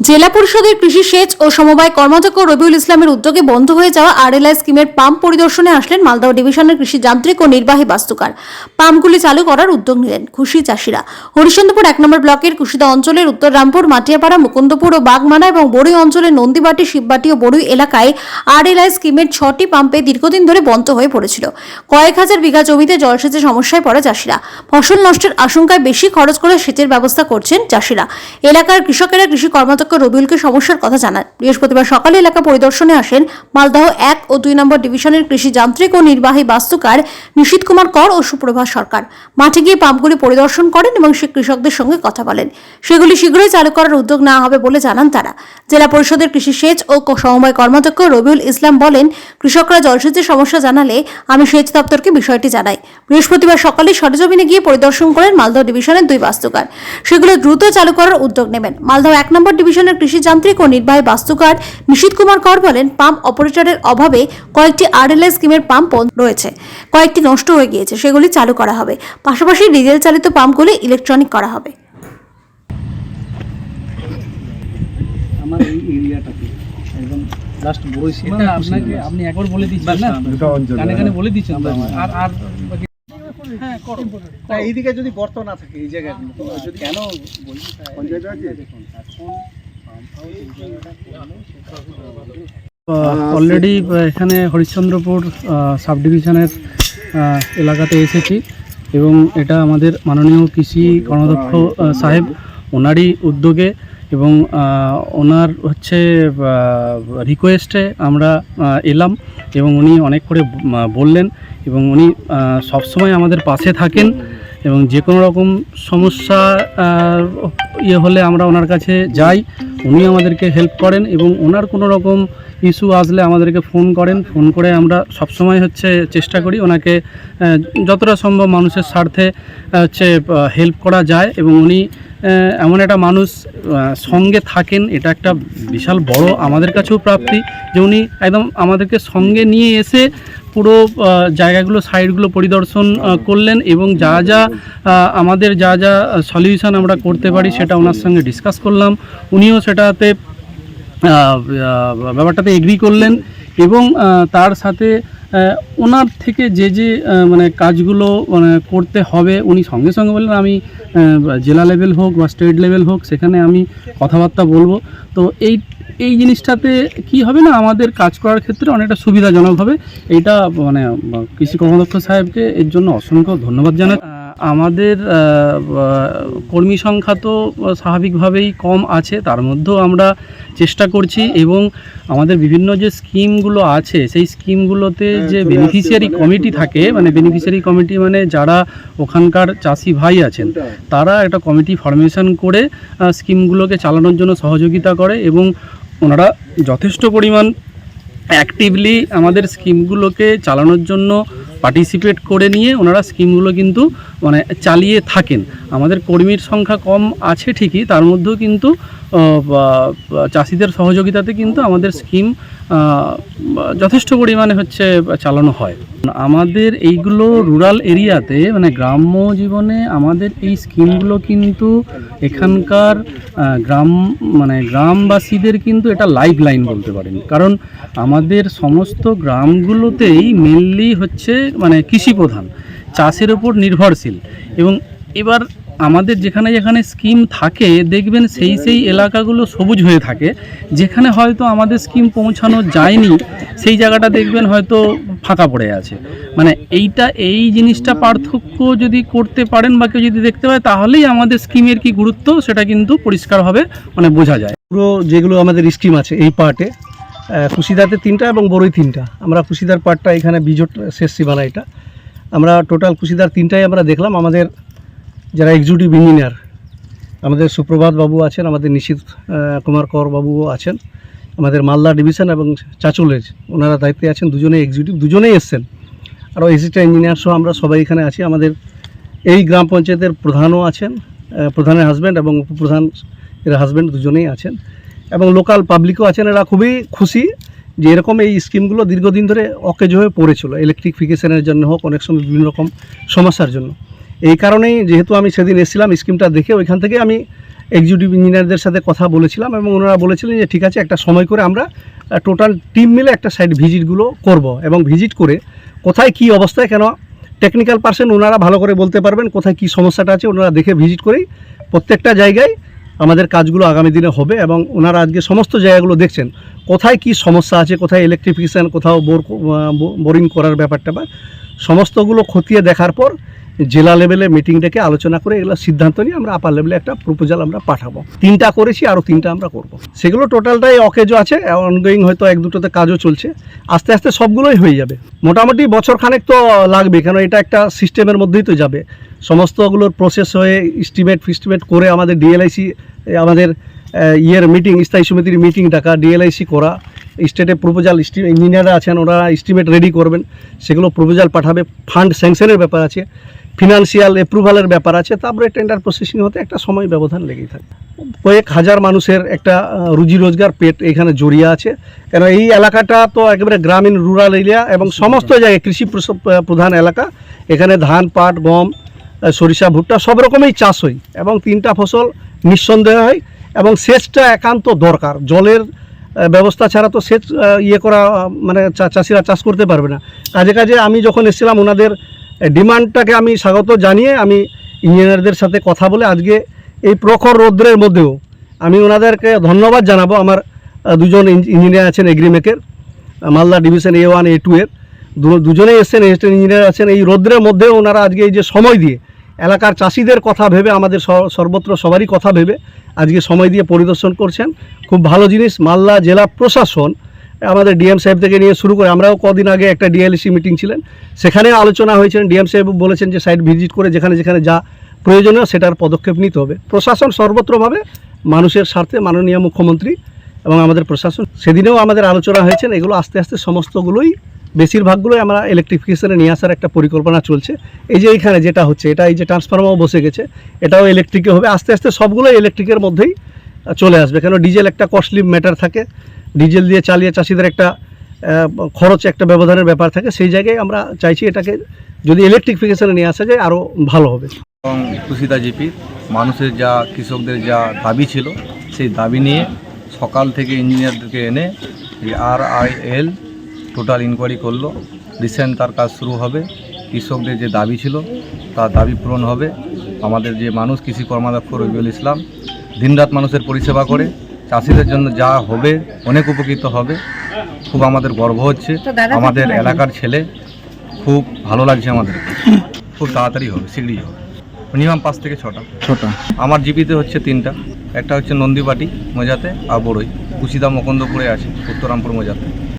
জেলা পরিষদের কৃষি সেচ ও সমবায় কর্মাধ্যক্ষ রবিউল ইসলামের উদ্যোগে বন্ধ হয়ে যাওয়া আরএলআই স্কিমের পাম্প পরিদর্শনে আসলেন মালদহ ডিভিশনের কৃষি যান্ত্রিক ও নির্বাহী বাস্তুকার। পাম্পগুলি চালু করার উদ্যোগ নিলেন খুশি চাষিরা। হরিশ্চন্দ্রপুর এক নম্বর ব্লকের কুশিদা অঞ্চলের উত্তর রামপুর, মাটিয়াপাড়া, মুকুন্দপুর ও বাগমারা এবং বড়ুই অঞ্চলের নন্দীবাটি, শিববাটি ও বড়ুই এলাকায় আরএলআই স্কিমের ছটি পাম্পে দীর্ঘদিন ধরে বন্ধ হয়ে পড়েছিল। কয়েক হাজার বিঘা জমিতে জলসেচের সমস্যায় পড়ে চাষিরা। ফসল নষ্টের আশঙ্কায় বেশি খরচ করে সেচের ব্যবস্থা করছেন চাষিরা। এলাকার কৃষকেরা কৃষি কর্মাধ্যক্ষ রবিউলকে সমস্যার কথা জানান বৃহস্পতিবার সকালে এলাকা পরিদর্শনে আসেন মালদহ এক ও দুই নম্বর ডিভিশনের কৃষি যান্ত্রিক ও নির্বাহী বাস্তুকার নিশীত কুমার কর ও সুপ্রভা সরকার। মাঠে গিয়ে পাম্পগুলি পরিদর্শন করেন এবং সে কৃষকদের সঙ্গে কথা বলেন। সেগুলি শীঘ্রই চালু করার উদ্যোগ নেওয়া হবে বলে জানান তারা। জেলা পরিষদের কৃষি সেচ ও সমবায় কর্মাধ্যক্ষ রবিউল ইসলাম বলেন, কৃষকরা জলসেচের সমস্যা জানালে আমি সেচ দপ্তরকে বিষয়টি জানাই। বৃহস্পতিবার সকালে সরেজমিনে গিয়ে পরিদর্শন করেন মালদহ ডিভিশনের দুই বাস্তুকার। সেগুলো দ্রুত চালু করার উদ্যোগ নেবেন। মালদহ এক নম্বর ডিভিশনের কৃষি যান্ত্রিক ও নির্বাহী বাস্তুকার নিশীত কুমার কর বলেন পাম্প অপারেটরের অভাবে কয়েকটি আরএলএস স্কিমের পাম্প রয়েছে। কয়েকটি নষ্ট হয়ে গিয়েছে সেগুলি চালু করা হবে। পাশাপাশি ডিজেল চালিত পাম্পগুলি ইলেকট্রনিক করা হবে। আমার এই এরিয়াটাতে একদম লাস্ট বড় এটা আপনাকে আপনি একবার বলে দিচ্ছেন না? কানে কানে বলে দিচ্ছেন আর আর হ্যাঁ এইদিকে যদি গর্ত না থাকে এই জায়গাগুলো যদি কেন বলছি কোন আছে? দেখুন এখন অলরেডি এখানে হরিশ্চন্দ্রপুর সাব ডিভিশনের এলাকাতে এসেছি এবং এটা আমাদের মাননীয় কৃষি কর্মাধ্যক্ষ সাহেব ওনারই উদ্যোগে এবং ওনার হচ্ছে রিকোয়েস্টে আমরা এলাম এবং উনি অনেক করে বললেন এবং উনি সবসময় আমাদের পাশে থাকেন। এবং যে কোনো রকম সমস্যা ইয়ে হলে আমরা ওনার কাছে যাই। উনি আমাদেরকে হেল্প করেন এবং ওনার কোনো রকম ইস্যু আসলে আমাদেরকে ফোন করেন। ফোন করে আমরা সবসময় হচ্ছে চেষ্টা করি ওনাকে যতটা সম্ভব মানুষের স্বার্থে হচ্ছে হেল্প করা যায় এবং উনি এমন একটা মানুষ সঙ্গে থাকেন। এটা একটা বিশাল বড় আমাদের কাছেও প্রাপ্তি যে উনি একদম আমাদেরকে সঙ্গে নিয়ে এসে পুরো জায়গাগুলো সাইডগুলো পরিদর্শন করলেন এবং যা যা আমাদের যা যা সলিউশন আমরা করতে পারি সেটা ওনার সঙ্গে ডিসকাস করলাম। উনিও সেটাতে ব্যাপারটাতে এগ্রি করলেন এবং তার সাথে ওনার থেকে যে যে মানে কাজগুলো মানে করতে হবে, উনি সঙ্গে সঙ্গে বললেন, আমি জেলা লেভেল হোক বা স্টেট লেভেল হোক, সেখানে আমি কথাবার্তা বলব। তো এই এই জিনিসটাতে কি হবে না আমাদের কাজ করার ক্ষেত্রে অনেকটা সুবিধাজনক হবে। এইটা মানে কৃষি কর্মদক্ষ সাহেবকে এর জন্য অসংখ্য ধন্যবাদ জানাই। আমাদের কর্মী সংখ্যা তো স্বাভাবিকভাবেই কম আছে তার মধ্যেও আমরা চেষ্টা করছি এবং আমাদের বিভিন্ন যে স্কিমগুলো আছে সেই স্কিমগুলোতে যে বেনিফিশিয়ারি কমিটি থাকে মানে বেনিফিশিয়ারি কমিটি মানে যারা ওখানকার চাষি ভাই আছেন তারা একটা কমিটি ফরমেশন করে স্কিমগুলোকে চালানোর জন্য সহযোগিতা করে এবং ওনারা যথেষ্ট পরিমাণ অ্যাক্টিভলি আমাদের স্কিমগুলোকে চালানোর জন্য পার্টিসিপেট করে নিয়ে ওনারা স্কিমগুলো কিন্তু মানে চালিয়ে থাকেন। আমাদের কর্মীর সংখ্যা কম আছে ঠিকই, তার মধ্যেও কিন্তু চাষিদের সহযোগিতাতে কিন্তু আমাদের স্কিম যথেষ্ট পরিমাণে হচ্ছে চালানো হয়। আমাদের এইগুলো রুরাল এরিয়াতে মানে গ্রাম্য জীবনে আমাদের এই স্কিমগুলো কিন্তু এখানকার গ্রাম মানে গ্রামবাসীদের কিন্তু এটা লাইফ লাইন বলতে পারেন। কারণ আমাদের সমস্ত গ্রামগুলোতেই মেনলি হচ্ছে মানে কৃষি প্রধান চাষের ওপর নির্ভরশীল। এবং এবার আমাদের যেখানে যেখানে স্কিম থাকে, দেখবেন সেই সেই এলাকাগুলো সবুজ হয়ে থাকে। যেখানে হয়তো আমাদের স্কিম পৌঁছানো যায়নি, সেই জায়গাটা দেখবেন হয়তো ফাঁকা পড়ে আছে। মানে এইটা, এই জিনিসটা পার্থক্য যদি করতে পারেন বা কেউ যদি দেখতে পায়, তাহলেই আমাদের স্কিমের কি গুরুত্ব, সেটা কিন্তু পরিষ্কারভাবে মানে বোঝা যায়। পুরো যেগুলো আমাদের স্কিম আছে, এই পার্টে কুশিদাতে তিনটা এবং বড়ই তিনটা। আমরা খুশিদার পার্টটা এখানে বিজোট, শেষ সীমানা এটা। আমরা টোটাল কুশিদার তিনটাই আমরা দেখলাম। আমাদের যারা এক্সিকিউটিভ ইঞ্জিনিয়ার আমাদের সুপ্রভাত বাবু আছেন, আমাদের নিশীত কুমার কর বাবুও আছেন, আমাদের মালদা ডিভিশন এবং চাচলের ওনারা দায়িত্বে আছেন, দুজনেই এক্সিকিউটিভ দুজনেই এসছেন। আরও এসিস্ট্যান্ট ইঞ্জিনিয়ার সহ আমরা সবাই এখানে আছি। আমাদের এই গ্রাম পঞ্চায়েতের প্রধানও আছেন প্রধানের হাজব্যান্ড এবং উপপ্রধান এর হাজব্যান্ড দুজনেই আছেন এবং লোকাল পাবলিকও আছেন। এরা খুবই খুশি। যে এরকম এই স্কিমগুলো দীর্ঘদিন ধরে অকেজ হয়ে পড়েছিল ইলেকট্রিফিকেশনের জন্য হোক, অনেক সময় বিভিন্ন রকম সমস্যার জন্য। এই কারণেই যেহেতু আমি সেদিন এসেছিলাম স্কিমটা দেখে ওইখান থেকে আমি এক্সিকিউটিভ ইঞ্জিনিয়ারদের সাথে কথা বলেছিলাম এবং ওনারা বলেছিলেন যে, ঠিক আছে, একটা সময় করে আমরা টোটাল টিম মিলে একটা সাইড ভিজিটগুলো করব এবং ভিজিট করে কোথায় কি অবস্থায় কেন টেকনিক্যাল পার্সন ওনারা ভালো করে বলতে পারবেন, কোথায় কি সমস্যাটা আছে ওনারা দেখে ভিজিট করেই প্রত্যেকটা জায়গায় আমাদের কাজগুলো আগামী দিনে হবে এবং ওনারা আজকে সমস্ত জায়গাগুলো দেখছেন, কোথায় কি সমস্যা আছে, কোথায় ইলেকট্রিফিকেশান কোথাও বোর বোরিং করার ব্যাপারটা বা, সমস্তগুলো খতিয়ে দেখার পর জেলা লেভেলে মিটিং ডেকে আলোচনা করে এগুলো সিদ্ধান্ত নিয়ে আমরা আপার লেভেলে একটা প্রপোজাল আমরা পাঠাবো। তিনটা করেছি আরও তিনটা আমরা করব। সেগুলো টোটালটাই অকেজো আছে অনগোয়িং হয়তো এক দুটোতে কাজও চলছে। আস্তে আস্তে সবগুলোই হয়ে যাবে। মোটামুটি বছর খানেক তো লাগবে, কেন এটা একটা সিস্টেমের মধ্যেই তো যাবে। সমস্তগুলোর প্রসেস হয়ে এস্টিমেট ফিস্টিমেট করে আমাদের ডিএলআইসি আমাদের ইয়ের মিটিং স্থায়ী সমিতির মিটিং ডাকা ডিএলআইসি করা। স্টেটে প্রপোজাল ইঞ্জিনিয়াররা আছেন, ওরা এস্টিমেট রেডি করবেন। সেগুলো প্রোপোজাল পাঠাবে। ফান্ড স্যাংশনের ব্যাপার আছে। ফিনান্সিয়াল অ্যাপ্রুভালের ব্যাপার আছে। তারপরে টেন্ডার প্রসেসিং হতে একটা সময় ব্যবধান লেগেই থাকে। কয়েক হাজার মানুষের একটা রুজি রোজগার পেট এখানে জড়িয়ে আছে। কেন, এই এলাকাটা তো একেবারে গ্রামীণ রুরাল এরিয়া এবং সমস্ত জায়গায় কৃষি প্রধান এলাকা। এখানে ধান, পাট, গম সরিষা, ভুট্টা সব রকমই চাষ হয় এবং তিনটা ফসল নিঃসন্দেহ হয় এবং সেচটা একান্ত দরকার। জলের ব্যবস্থা ছাড়া তো সেচ ইয়ে করা মানে চাষিরা চাষ করতে পারবে না। কাজে কাজে আমি যখন এসেছিলাম, ওনাদের ডিমান্ডটাকে আমি স্বাগত জানিয়ে আমি ইঞ্জিনিয়ারদের সাথে কথা বলে আজকে এই প্রখর রৌদ্রের মধ্যেও আমি ওনাদেরকে ধন্যবাদ জানাব। আমার দুজন ইঞ্জিনিয়ার আছেন এগ্রিমেকের Malda division A one A two এর। দুজনেই এসছেন এসিস্ট্যান্ট ইঞ্জিনিয়ার আছেন। এই রৌদ্রের মধ্যেও ওনারা আজকে এই যে সময় দিয়ে এলাকার চাষিদের কথা ভেবে, আমাদের সর্বত্র সবারই কথা ভেবে আজকে সময় দিয়ে পরিদর্শন করছেন। খুব ভালো জিনিস, মালদা জেলা প্রশাসন আমাদের ডিএম সাহেব থেকে নিয়ে শুরু করে, আমরাও কদিন আগে একটা ডিএলসি মিটিং ছিলেন, সেখানে আলোচনা হয়েছেন। ডিএম সাহেব বলেছেন যে, সাইট ভিজিট করে যেখানে যেখানে যা প্রয়োজনীয় সেটার পদক্ষেপ নিতে হবে। প্রশাসন সর্বত্রভাবে মানুষের স্বার্থে মাননীয় মুখ্যমন্ত্রী এবং আমাদের প্রশাসন, সেদিনেও আমাদের আলোচনা হয়েছেন। এগুলো আস্তে আস্তে সমস্তগুলোই বেশিরভাগগুলোই আমরা ইলেকট্রিফিকেশনে নিয়ে আসার একটা পরিকল্পনা চলছে। এই যে এইখানে যেটা হচ্ছে, এটা এই যে ট্রান্সফরমারও বসে গেছে, এটাও ইলেকট্রিকে হবে। আস্তে আস্তে সবগুলোই ইলেকট্রিকের মধ্যেই চলে আসবে। কেন? ডিজেল একটা কস্টলি ম্যাটার থাকে। ডিজেল দিয়ে চালিয়ে চাষিদের একটা খরচ একটা ব্যবধানের ব্যাপার থাকে। সেই জায়গায় আমরা চাইছি এটাকে যদি ইলেকট্রিফিকেশনে নিয়ে আসা যায়, আরও ভালো হবে। এবং কুশিদা জিপির মানুষের যা, কৃষকদের যা দাবি ছিল, সেই দাবি নিয়ে সকাল থেকে ইঞ্জিনিয়ারদেরকে এনে আর আই এল টোটাল ইনকোয়ারি করল। রিসেন্ট তার কাজ শুরু হবে। কৃষকদের যে দাবি ছিল তার দাবি পূরণ হবে। আমাদের যে মানুষ কৃষি কর্মাধ্যক্ষ রবিউল ইসলাম দিনরাত মানুষের পরিষেবা করে চাষিদের জন্য যা হবে অনেক উপকৃত হবে। খুব আমাদের গর্ব হচ্ছে। আমাদের এলাকার ছেলে খুব ভালো লাগছে আমাদের। খুব তাড়াতাড়ি হবে শীঘ্রই হবে। মিনিমাম পাঁচ থেকে ছটা। ছটা। আমার জিপিতে হচ্ছে তিনটা। একটা হচ্ছে নন্দীবাটি মজাতে আর বড়ই। কুশিদা মকন্দপুরে আছে উত্তরামপুর মজাতে।